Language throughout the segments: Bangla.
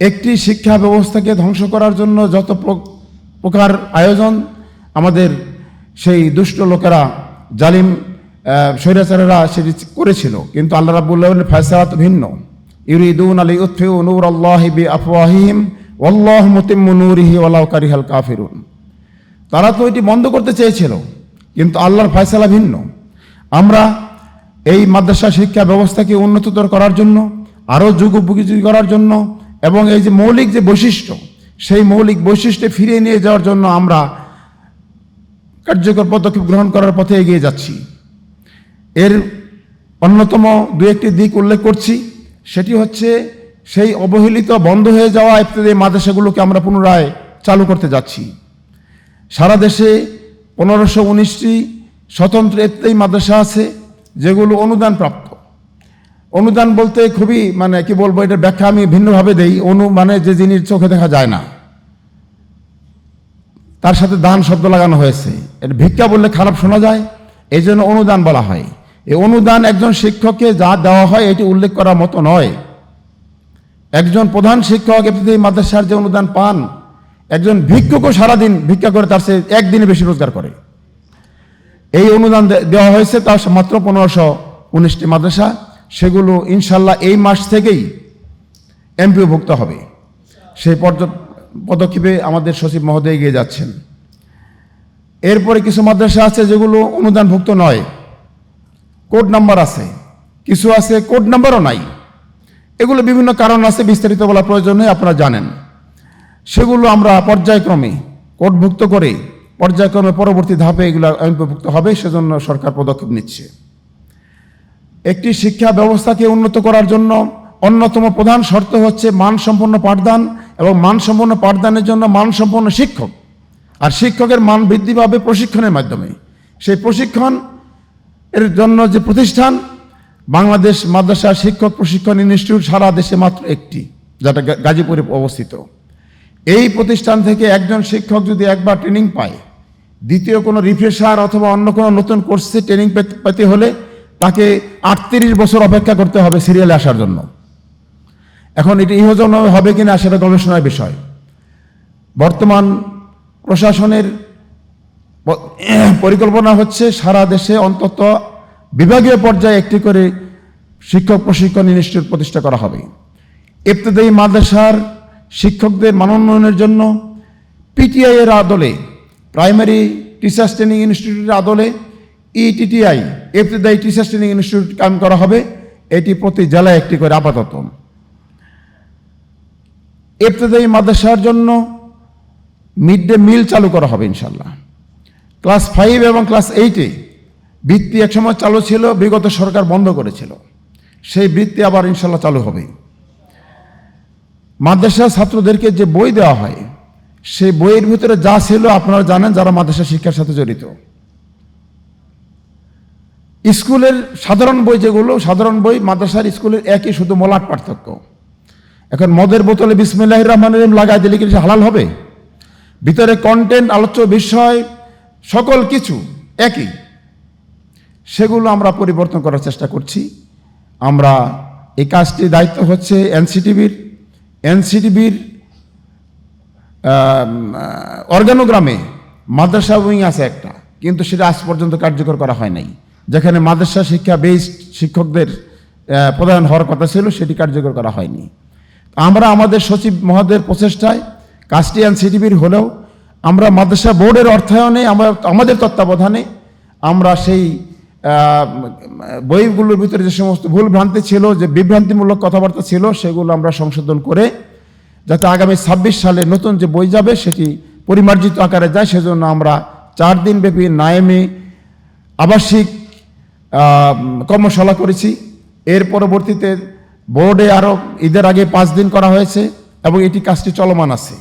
একটি শিক্ষা ব্যবস্থাকে ধ্বংস করার জন্য যত প্র- প্রকার আয়োজন আমাদের সেই দুষ্ট লোকেরা, জালিম স্বৈরাচারেরা সেটি করেছিল। কিন্তু আল্লাহ রাবুল্লাহ ফয়সালাত ভিন্ন। ইউরিদুন আলী উৎফিউ নূর আল্লাহ বি আফওয়াহিম ওয়াল্লাহ মুতিম্মু নূরিহি ওয়ালাউ কারিহাল কাফিরুন। তারা তো এটি বন্ধ করতে চেয়েছিল, কিন্তু আল্লাহর ফয়সালা ভিন্ন। আমরা এই মাদ্রাসা শিক্ষা ব্যবস্থাকে উন্নততর করার জন্য, আরও যুগোপযোগী করার জন্য এবং এই যে মৌলিক যে বৈশিষ্ট্য, সেই মৌলিক বৈশিষ্ট্যে ফিরিয়ে নিয়ে যাওয়ার জন্য আমরা কার্যকর পদক্ষেপ গ্রহণ করার পথে এগিয়ে যাচ্ছি। এর অন্যতম দু একটি দিক উল্লেখ করছি, সেটি হচ্ছে সেই অবহেলিত বন্ধ হয়ে যাওয়া ইত্যাদি মাদ্রাসাগুলোকে আমরা পুনরায় চালু করতে যাচ্ছি। সারা দেশে পনেরোশো উনিশটি স্বতন্ত্র এত্তাই মাদ্রাসা আছে, যেগুলো অনুদান প্রাপ্ত অনুদান বলতে খুবই মানে কি বলব, এটার ব্যাখ্যা আমি ভিন্নভাবে দেই। অনু মানে যে জিনিস চোখে দেখা যায় না। তার সাথে দান শব্দ লাগানো হয়েছে। এটা ভিক্ষা বললে খারাপ শোনা যায় এই জন্য অনুদান বলা হয়। এই অনুদান একজন শিক্ষককে যা দেওয়া হয়, এটি উল্লেখ করার মতো নয়। একজন প্রধান শিক্ষক এমনিতে মাদ্রাসার যে অনুদান পান, একজন ভিক্ষুকও সারাদিন ভিক্ষা করে তার সে একদিনে বেশি রোজগার করে। এই অনুদান দেওয়া হয়েছে তার মাত্র পনেরোশো উনিশটি মাদ্রাসা। সেগুলো ইনশাল্লাহ এই মাস থেকেই এমপিওভুক্ত হবে। সেই পর্য- পদক্ষেপে আমাদের সচিব মহোদয় এগিয়ে যাচ্ছেন। এরপরে কিছু মাদ্রাসা আছে যেগুলো অনুদানভুক্ত নয়। কোড নাম্বার আছে। কিছু আছে কোড নাম্বারও নাই। এগুলো বিভিন্ন কারণ আছে, বিস্তারিত বলার প্রয়োজন নেই, আপনারা জানেন। সেগুলো আমরা পর্যায়ক্রমে কোডভুক্ত করে, পর্যায়ক্রমে পরবর্তী ধাপে এগুলো অন্তর্ভুক্ত হবে, সেজন্য সরকার পদক্ষেপ নিচ্ছে। একটি শিক্ষা ব্যবস্থাকে উন্নত করার জন্য অন্যতম প্রধান শর্ত হচ্ছে মানসম্পন্ন পাঠদান এবং মানসম্পন্ন পাঠদানের জন্য মানসম্পন্ন শিক্ষক। আর শিক্ষকের মান বৃদ্ধি পাবে প্রশিক্ষণের মাধ্যমে। সেই প্রশিক্ষণ এর জন্য যে প্রতিষ্ঠান, বাংলাদেশ মাদ্রাসা শিক্ষক প্রশিক্ষণ ইনস্টিটিউট সারা দেশে মাত্র একটি, যেটা গাজীপুরে অবস্থিত। এই প্রতিষ্ঠান থেকে একজন শিক্ষক যদি একবার ট্রেনিং পায়, দ্বিতীয় কোনো রিফ্রেশার অথবা অন্য কোনো নতুন কোর্সে ট্রেনিং পেতে- হলে তাকে আটত্রিশ বছর অপেক্ষা করতে হবে সিরিয়ালে আসার জন্য। এখন এটি ইহজন হবে কি না সেটা গবেষণার বিষয়। বর্তমান প্রশাসনের পরিকল্পনা হচ্ছে সারা দেশে অন্তত বিভাগীয় পর্যায়ে একটি করে শিক্ষক প্রশিক্ষণ ইনস্টিটিউট প্রতিষ্ঠা করা হবে। ইবতদায়ী মাদ্রাসার শিক্ষকদের মানোন্নয়নের জন্য পিটিআই এর আদলে, প্রাইমারি টিচার্স ট্রেনিং ইনস্টিটিউটের আদলে ইটিটিআই ইবতদায়ী টিচার্স ট্রেনিং ইনস্টিটিউট কাম করা হবে। এটি প্রতি জেলায় একটি করে আপাতত। ইবতদায়ী মাদ্রাসার জন্য মিড ডে মিল চালু করা হবে ইনশাল্লাহ ক্লাস ফাইভ এবং ক্লাস এইটে বৃত্তি একসময় চালু ছিল, বিগত সরকার বন্ধ করেছিল। সেই বৃত্তি আবার ইনশাল্লাহ চালু হবে। মাদ্রাসা ছাত্রদেরকে যে বই দেওয়া হয়, সেই বইয়ের ভিতরে যা ছিল আপনারা জানেন যারা মাদ্রাসা শিক্ষার সাথে জড়িত। স্কুলের সাধারণ বই যেগুলো, সাধারণ বই মাদ্রাসার স্কুলের একই শুধু মলাট পার্থক্য। এখন মদের বোতলে বিসমিল্লাহ রহমান রহিম লাগাই দিলে কি সে হালাল হবে? ভিতরে কন্টেন্ট আলোচ্য বিষয়, সকল কিছু একই। সেগুলো আমরা পরিবর্তন করার চেষ্টা করছি। আমরা এই কাজটির দায়িত্ব হচ্ছে এনসিটিভির এনসিটিভির অর্গানোগ্রামে। মাদ্রাসা উইং আছে একটা, কিন্তু সেটা আজ পর্যন্ত কার্যকর করা হয় নাই। যেখানে মাদ্রাসা শিক্ষা বেসড শিক্ষকদের প্রদান হওয়ার কথা ছিল, সেটি কার্যকর করা হয়নি। আমরা আমাদের সচিব মহোদয়ের প্রচেষ্টায় কাজটি এনসিটিভির হলেও আমরা মাদ্রাসা বোর্ডের অর্থায়নে, আমরা আমাদের তত্ত্বাবধানে আমরা সেই বইগুলোর ভিতরে যে সমস্ত ভুল ভ্রান্তি ছিল, যে বিভ্রান্তিমূলক কথাবার্তা ছিল, সেগুলো আমরা সংশোধন করে যাতে আগামী ছাব্বিশ সালে নতুন যে বই যাবে, সেটি পরিমার্জিত আকারে যায়, সেজন্য আমরা চার দিন ব্যাপী নায়েমে আবাসিক কর্মশালা করেছি। এর পরবর্তীতে বোর্ডে আরও ঈদের আগে পাঁচ দিন করা হয়েছে এবং এটি কাজটি চলমান আছে।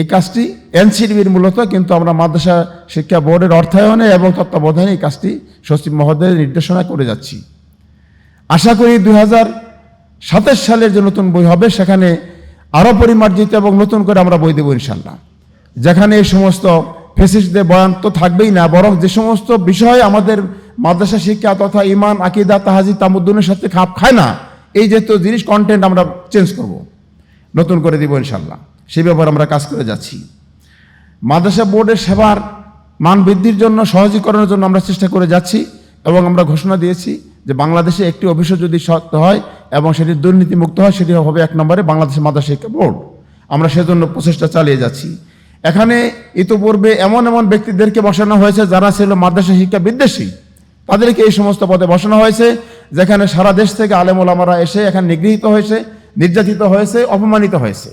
এই কাজটি এনসিডিবির মূলত, কিন্তু আমরা মাদ্রাসা শিক্ষা বোর্ডের অর্থায়নে এবং তত্ত্বাবধানে এই কাজটি সচিব মহোদয়ের নির্দেশনা করে যাচ্ছি। আশা করি দুই হাজার সাতাশ সালের যে নতুন বই হবে, সেখানে আরও পরিমার্জিত এবং নতুন করে আমরা বই দেবো ইনশাল্লাহ যেখানে এই সমস্ত ফেসিসদের বয়ান তো থাকবেই না, বরং যে সমস্ত বিষয় আমাদের মাদ্রাসা শিক্ষা তথা ইমান আকিদা তাহাজি তামুদ্দিনের সাথে খাপ খায় না। এই জাতীয় জিনিস কন্টেন্ট আমরা চেঞ্জ করব। নতুন করে দিব ইনশাল্লাহ সেই ব্যাপারে আমরা কাজ করে যাচ্ছি। মাদ্রাসা বোর্ডের সেবার মান বৃদ্ধির জন্য, সহজীকরণের জন্য আমরা চেষ্টা করে যাচ্ছি এবং আমরা ঘোষণা দিয়েছি যে বাংলাদেশে একটি অফিসও যদি সত্য হয় এবং সেটি দুর্নীতিমুক্ত হয়, সেটি হবে এক নম্বরে বাংলাদেশের মাদ্রাসা শিক্ষা বোর্ড। আমরা সেজন্য প্রচেষ্টা চালিয়ে যাচ্ছি। এখানে ইতোপূর্বে এমন এমন ব্যক্তিদেরকে বসানো হয়েছে যারা ছিল মাদ্রাসা শিক্ষা বিদ্বেষী। তাদেরকে এই সমস্ত পদে বসানো হয়েছে, যেখানে সারা দেশ থেকে আলেমুলামারা এসে এখানে নিগৃহীত হয়েছে, নির্যাতিত হয়েছে, অপমানিত হয়েছে।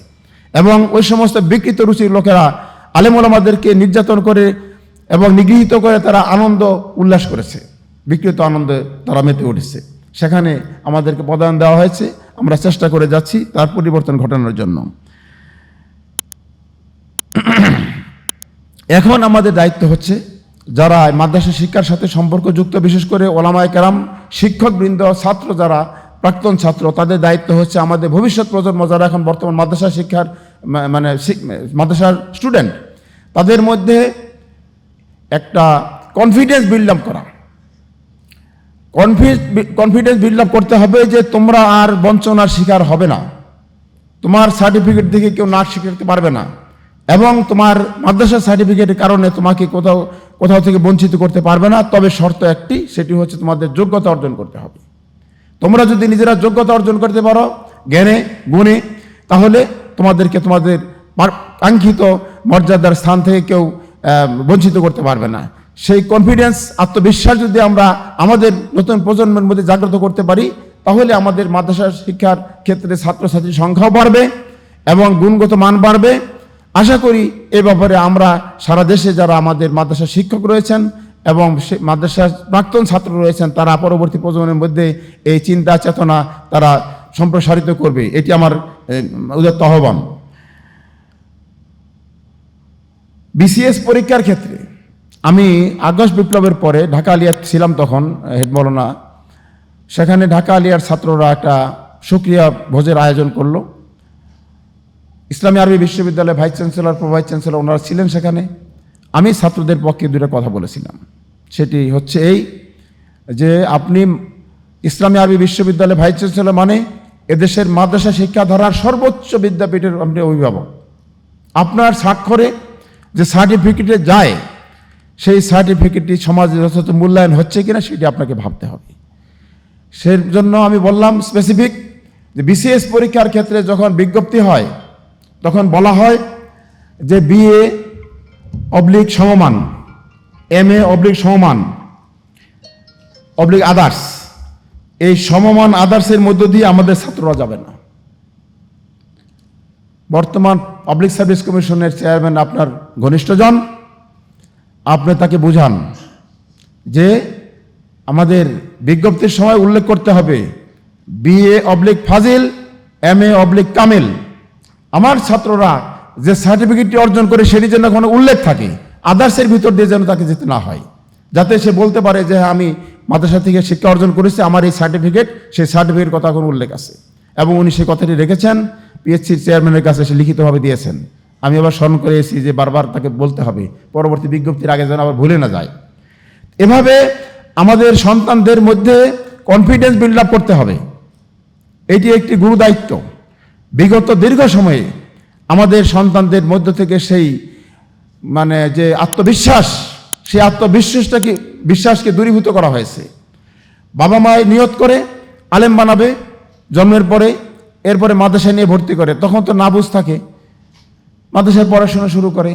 এবং ওই সমস্ত বিকৃত রুচির লোকেরা আলেমুলামাদেরকে নির্যাতন করে এবং নিগৃহীত করে তারা আনন্দ উল্লাস করেছে। বিকৃত আনন্দে তারা মেতে উঠেছে। সেখানে আমাদেরকে প্রদান দেওয়া হয়েছে। আমরা চেষ্টা করে যাচ্ছি তার পরিবর্তন ঘটানোর জন্য। এখন আমাদের দায়িত্ব হচ্ছে যারা মাদ্রাসা শিক্ষার সাথে সম্পর্কযুক্ত, বিশেষ করে ওলামায় কেরাম, শিক্ষকবৃন্দ, ছাত্র যারা, প্রাক্তন ছাত্র, তাদের দায়িত্ব হচ্ছে আমাদের ভবিষ্যৎ প্রজন্ম যারা এখন বর্তমান মাদ্রাসা শিক্ষার মানে মাদ্রাসার স্টুডেন্ট তাদের মধ্যে একটা কনফিডেন্স বিল্ড আপ করা। কনফিডেন্স বিল্ড আপ করতে হবে যে তোমরা আর বঞ্চনার শিকার হবে না। তোমার সার্টিফিকেট দেখে কেউ নাচ শিখাতে পারবে না। এবং তোমার মাদ্রাসা সার্টিফিকেটের কারণে তোমাকে কোথাও কোথাও থেকে বঞ্চিত করতে পারবে না, তবে শর্ত একটি, সেটি হচ্ছে তোমাদের যোগ্যতা অর্জন করতে হবে। তোমরা যদি নিজেরা যোগ্যতা অর্জন করতে পারো, জ্ঞানে, গুণে, তাহলে তোমাদেরকে তোমাদের কাঙ্ক্ষিত মর্যাদার স্থান থেকে কেউ বঞ্চিত করতে পারবে না। সেই কনফিডেন্স আত্মবিশ্বাস যদি আমরা আমাদের নতুন প্রজন্মের মধ্যে জাগ্রত করতে পারি, তাহলে আমাদের মাদ্রাসা শিক্ষার ক্ষেত্রে ছাত্রছাত্রীর সংখ্যাও বাড়বে এবং গুণগত মান বাড়বে। আশা করি এ ব্যাপারে আমরা সারা দেশে যারা আমাদের মাদ্রাসা শিক্ষক রয়েছেন এবং মাদ্রাসার প্রাক্তন ছাত্র রয়েছেন, তারা পরবর্তী প্রজন্মের মধ্যে এই চিন্তা, চেতনা তারা সম্প্রসারিত করবে। এটি আমার উদাত্ত আহ্বান। বিসিএস পরীক্ষার ক্ষেত্রে আমি আগস্ট বিপ্লবের পরে ঢাকা আলিয়ার ছিলাম তখন, হেড মৌলানা। সেখানে ঢাকা আলিয়ার ছাত্ররা একটা সুক্রিয়া ভোজের আয়োজন করল। ইসলামী আরবি বিশ্ববিদ্যালয়ের vice chancellor, pro vice chancellor ওনারা ছিলেন সেখানে। আমি ছাত্রদের পক্ষে দুটো কথা বলেছিলাম। সেটি হচ্ছে এই যে আপনি ইসলামী আরবি বিশ্ববিদ্যালয়ের ভাইস চ্যান্সেলর মানে এদেশের মাদ্রাসা শিক্ষাধারার সর্বোচ্চ বিদ্যাপীঠের আপনি অভিভাবক। আপনার স্বাক্ষরে যে সার্টিফিকেটে যায়, সেই সার্টিফিকেটটি সমাজে যথাযথ মূল্যায়ন হচ্ছে কিনা সেটি আপনাকে ভাবতে হবে। সেই জন্য আমি বললাম স্পেসিফিক যে বিসিএস পরীক্ষার ক্ষেত্রে যখন বিজ্ঞপ্তি হয় তখন বলা হয় যে বিএ অবলিক সমমান এম এ অবলিক সমমান অবলিক আদার্স এই সমমান আদার্সের মধ্য দিয়ে আমাদের ছাত্ররা যাবে না। বর্তমান পাবলিক সার্ভিস কমিশনের চেয়ারম্যান আপনার ঘনিষ্ঠজন, আপনি তাকে বুঝান যে আমাদের বিজ্ঞপ্তির সময় উল্লেখ করতে হবে বিএ অবলিক ফাজিল এম এ অবলিক কামিল। আমার ছাত্ররা যে সার্টিফিকেটটি অর্জন করে সেটি যেন কোনো উল্লেখ থাকে আদার্সের ভিতর দিয়ে যেন তাকে যেতে না হয়। যাতে সে বলতে পারে যে, আমি মাদ্রাসা থেকে শিক্ষা অর্জন করেছি, আমার এই সার্টিফিকেট সেই সার্টিফিকেট কথা কোনো উল্লেখ আছে। এবং উনি সেই কথাটি রেখেছেন পিএসসির চেয়ারম্যানের কাছে সে লিখিতভাবে দিয়েছেন। আমি আবার স্মরণ করে এসেছি যে, বারবার তাকে বলতে হবে, পরবর্তী বিজ্ঞপ্তির আগে যেন আবার ভুলে না যায়। এভাবে আমাদের সন্তানদের মধ্যে কনফিডেন্স বিল্ড আপ করতে হবে। এটি একটি গুরু দায়িত্ব বিগত দীর্ঘ সময়ে আমাদের সন্তানদের মধ্য থেকে সেই মানে যে আত্মবিশ্বাস, সেই আত্মবিশ্বাসটাকে, বিশ্বাসকে দূরীভূত করা হয়েছে। বাবা মায় নিয়ত করে, আলেম বানাবে, জন্মের পরে, এরপরে মাদ্রাসায় নিয়ে ভর্তি করে। তখন তো নাবুজ থাকে। মাদ্রাসায় পড়াশোনা শুরু করে।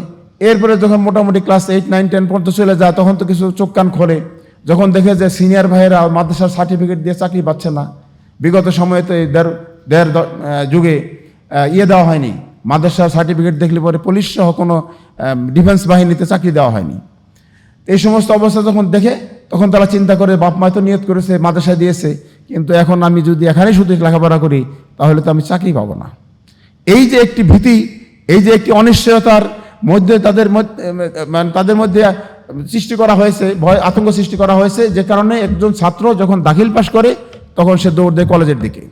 এরপরে যখন মোটামুটি ক্লাস এইট, নাইন, টেন পর্যন্ত চলে যায়, তখন তো কিছু চোখ কান খোলে। যখন দেখে যে সিনিয়র ভাইয়েরা মাদ্রাসার সার্টিফিকেট দিয়ে চাকরি পাচ্ছে না, বিগত সময়ে তো এই দেড় দেড় যুগে ইয়ে দেওয়া হয়নি। মাদ্রাসার সার্টিফিকেট দেখলে পরে পুলিশ সহ কোনো ডিফেন্স বাহিনীতে চাকরি দেওয়া হয়নি। এই সমস্ত অবস্থা যখন দেখে, তখন তারা চিন্তা করে, বাপ মায় তো নিয়ত করেছে, মাদ্রাসায় দিয়েছে। কিন্তু এখন আমি যদি এখানেই শুধু লেখাপড়া করি, তাহলে তো আমি চাকরি পাবো না। এই যে একটি ভীতি, এই যে একটি অনিশ্চয়তার মধ্যে তাদের মানে তাদের মধ্যে সৃষ্টি করা হয়েছে, ভয়, আতঙ্ক সৃষ্টি করা হয়েছে, যে কারণে একজন ছাত্র যখন দাখিল পাশ করে, তখন সে দৌড় দেয় কলেজের দিকে।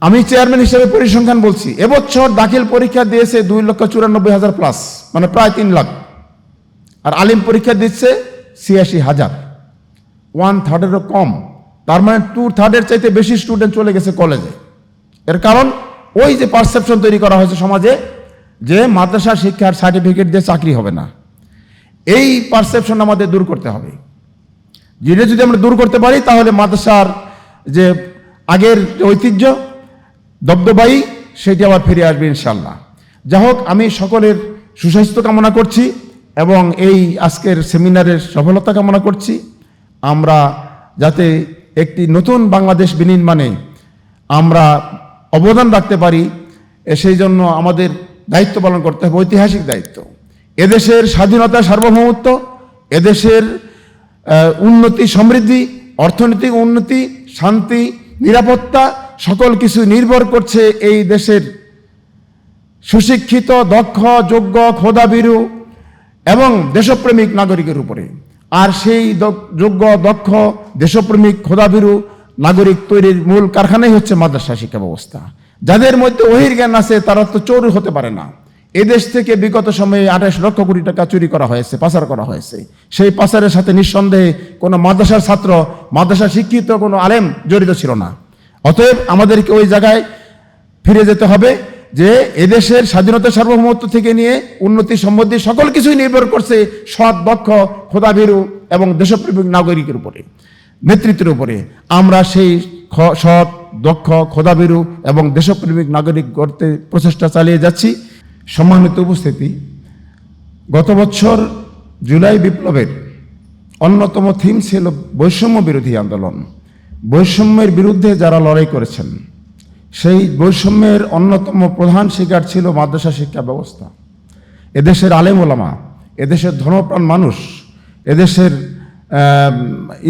আমি চেয়ারম্যান হিসেবে পরিসংখ্যান বলছি। এবছর দাখিল পরীক্ষা দিয়েছে দুই লক্ষ চুরানব্বই হাজার প্লাস মানে প্রায় তিন লাখ। আর আলিম পরীক্ষা দিচ্ছে ছিয়াশি হাজার। ওয়ান থার্ডেরও কম। তার মানে টু থার্ডের চাইতে বেশি স্টুডেন্ট চলে গেছে কলেজে এর কারণ, ওই যে পারসেপশন তৈরি করা হয়েছে সমাজে যে মাদ্রাসা শিক্ষার সার্টিফিকেট দিয়ে চাকরি হবে না। এই পারসেপশন আমাদের দূর করতে হবে। যেটা যদি আমরা দূর করতে পারি, তাহলে মাদ্রাসার যে আগের ঐতিহ্য দবদবাই সেটি আবার ফিরে আসবে ইনশাল্লাহ যা হোক, আমি সকলের সুস্বাস্থ্য কামনা করছি এবং এই আজকের সেমিনারের সফলতা কামনা করছি। আমরা যাতে একটি নতুন বাংলাদেশ বিনির্মাণে আমরা অবদান রাখতে পারি সেই জন্য আমাদের দায়িত্ব পালন করতে হবে, ঐতিহাসিক দায়িত্ব। এদেশের স্বাধীনতা সার্বভৌমত্ব, এদেশের উন্নতি, সমৃদ্ধি, অর্থনৈতিক উন্নতি, শান্তি, নিরাপত্তা সকল কিছু নির্ভর করছে এই দেশের সুশিক্ষিত, দক্ষ, যোগ্য, খোদাবিরু এবং দেশপ্রেমিক নাগরিকের উপরে। আর সেই যোগ্য, দক্ষ, দেশপ্রেমিক, খোদাবিরু নাগরিক তৈরির মূল কারখানাই হচ্ছে মাদ্রাসা শিক্ষা ব্যবস্থা। যাদের মধ্যে ওহির জ্ঞান আছে, তারা তো চোর হতে পারে না। এদেশ থেকে বিগত সময়ে আঠাশ লক্ষ কোটি টাকা চুরি করা হয়েছে, পাচার করা হয়েছে। সেই পাচারের সাথে নিঃসন্দেহে কোনো মাদ্রাসার ছাত্র, মাদ্রাসা শিক্ষিত কোনো আলেম জড়িত ছিল না। অতএব আমাদেরকে ওই জায়গায় ফিরে যেতে হবে যে এদেশের স্বাধীনতা সার্বভৌমত্ব থেকে নিয়ে উন্নতি সম্বন্ধে সকল কিছুই নির্ভর করছে সৎ, দক্ষ, খোদাভীরু এবং দেশপ্রেমিক নাগরিকের উপরে, নেতৃত্বের উপরে। আমরা সেই সৎ, দক্ষ, খোদাভীরু এবং দেশপ্রেমিক নাগরিক করতে প্রচেষ্টা চালিয়ে যাচ্ছি। সম্মানিত উপস্থিতি, গত বছর জুলাই বিপ্লবের অন্যতম থিম ছিল বৈষম্য বিরোধী আন্দোলন। বৈষম্যের বিরুদ্ধে যারা লড়াই করেছেন, সেই বৈষম্যের অন্যতম প্রধান শিকার ছিল মাদ্রাসা শিক্ষা ব্যবস্থা। এদেশের আলেম ওলামা, এদেশের ধর্মপ্রাণ মানুষ, এদেশের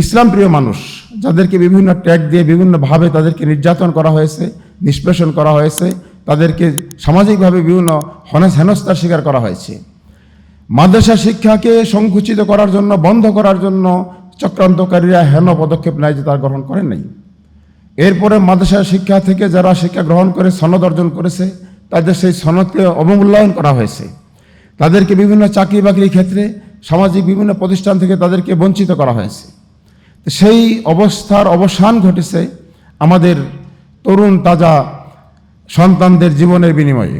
ইসলাম প্রিয় মানুষ, যাদেরকে বিভিন্ন ট্যাগ দিয়ে বিভিন্নভাবে তাদেরকে নির্যাতন করা হয়েছে, নিষ্পেষণ করা হয়েছে, তাদেরকে সামাজিকভাবে বিভিন্ন হনে হেনস্থার শিকার করা হয়েছে। মাদ্রাসা শিক্ষাকে সংকুচিত করার জন্য, বন্ধ করার জন্য চক্রান্তকারীরা হেন পদক্ষেপ নেয় যে তার গ্রহণ করেন নাই। এরপরে মাদ্রাসা শিক্ষা থেকে যারা শিক্ষা গ্রহণ করে, সনদ অর্জন করেছে, তাদের সেই সনদকে অবমূল্যায়ন করা হয়েছে। তাদেরকে বিভিন্ন চাকরি বাকরির ক্ষেত্রে, সামাজিক বিভিন্ন প্রতিষ্ঠান থেকে তাদেরকে বঞ্চিত করা হয়েছে। সেই অবস্থার অবসান ঘটেছে আমাদের তরুণ, তাজা সন্তানদের জীবনের বিনিময়ে।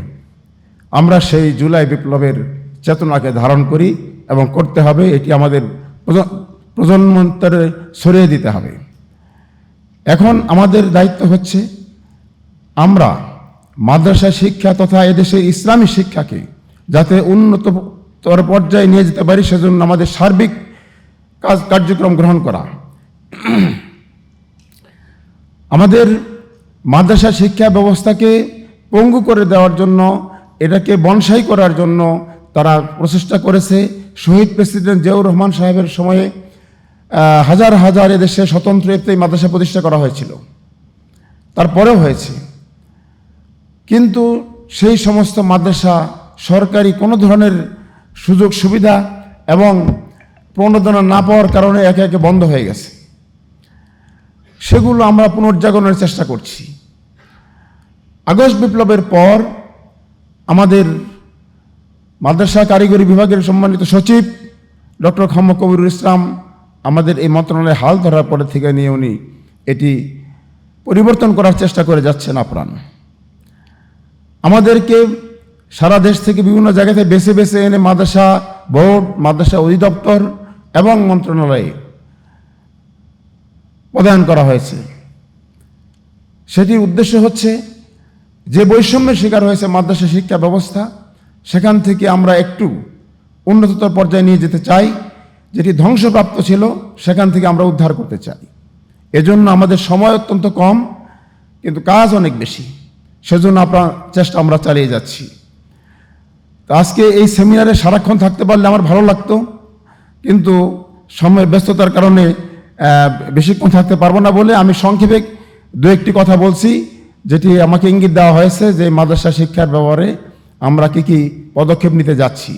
আমরা সেই জুলাই বিপ্লবের চেতনাকে ধারণ করি এবং করতে হবে, এটি আমাদের প্রজন্মান্তরে সরিয়ে দিতে হবে। এখন আমাদের দায়িত্ব হচ্ছে আমরা মাদ্রাসা শিক্ষা তথা এদেশে ইসলামী শিক্ষাকে যাতে উন্নততর পর্যায়ে নিয়ে যেতে পারি, সেজন্য আমাদের সার্বিক কাজ, কার্যক্রম গ্রহণ করা। আমাদের মাদ্রাসা শিক্ষা ব্যবস্থাকে পঙ্গু করে দেওয়ার জন্য, এটাকে বনসাই করার জন্য তারা প্রচেষ্টা করেছে। শহীদ প্রেসিডেন্ট জিয়াউর রহমান সাহেবের সময়ে হাজার হাজার এদেশে স্বতন্ত্র এই মাদ্রাসা প্রতিষ্ঠা করা হয়েছিল। তারপরেও হয়েছে। কিন্তু সেই সমস্ত মাদ্রাসা সরকারি কোনো ধরনের সুযোগ সুবিধা এবং প্রণোদনা না পাওয়ার কারণে একে একে বন্ধ হয়ে গেছে। সেগুলো আমরা পুনর্জাগরণের চেষ্টা করছি। আগস্ট বিপ্লবের পর আমাদের মাদ্রাসা কারিগরি বিভাগের সম্মানিত সচিব ডক্টর খাম্ম কবিরুল ইসলাম আমাদের এই মন্ত্রণালয়ে হাল ধরার পরে থেকে নিয়ে উনি এটি পরিবর্তন করার চেষ্টা করে যাচ্ছেন আপ্রাণ। আমাদেরকে সারা দেশ থেকে বিভিন্ন জায়গাতে বেছে বেছে এনে মাদ্রাসা বোর্ড, মাদ্রাসা অধিদপ্তর এবং মন্ত্রণালয়ে প্রদান করা হয়েছে। সেটির উদ্দেশ্য হচ্ছে যে বৈষম্যের শিকার হয়েছে মাদ্রাসা শিক্ষা ব্যবস্থা, সেখান থেকে আমরা একটু উন্নততর পর্যায়ে নিয়ে যেতে চাই। যেটি ধ্বংসপ্রাপ্ত ছিল, সেখান থেকে আমরা উদ্ধার করতে চাই। এজন্য আমাদের সময় অত্যন্ত কম, কিন্তু কাজ অনেক বেশি। সেজন্য আপনার চেষ্টা আমরা চালিয়ে যাচ্ছি। তো আজকে এই সেমিনারে সারাক্ষণ থাকতে পারলে আমার ভালো লাগতো, কিন্তু সময়ের ব্যস্ততার কারণে বেশিক্ষণ থাকতে পারব না বলে আমি সংক্ষেপে দু একটি কথা বলছি, যেটি আমাকে ইঙ্গিত দেওয়া হয়েছে যে মাদ্রাসা শিক্ষার ব্যাপারে আমরা কি কি পদক্ষেপ নিতে যাচ্ছি।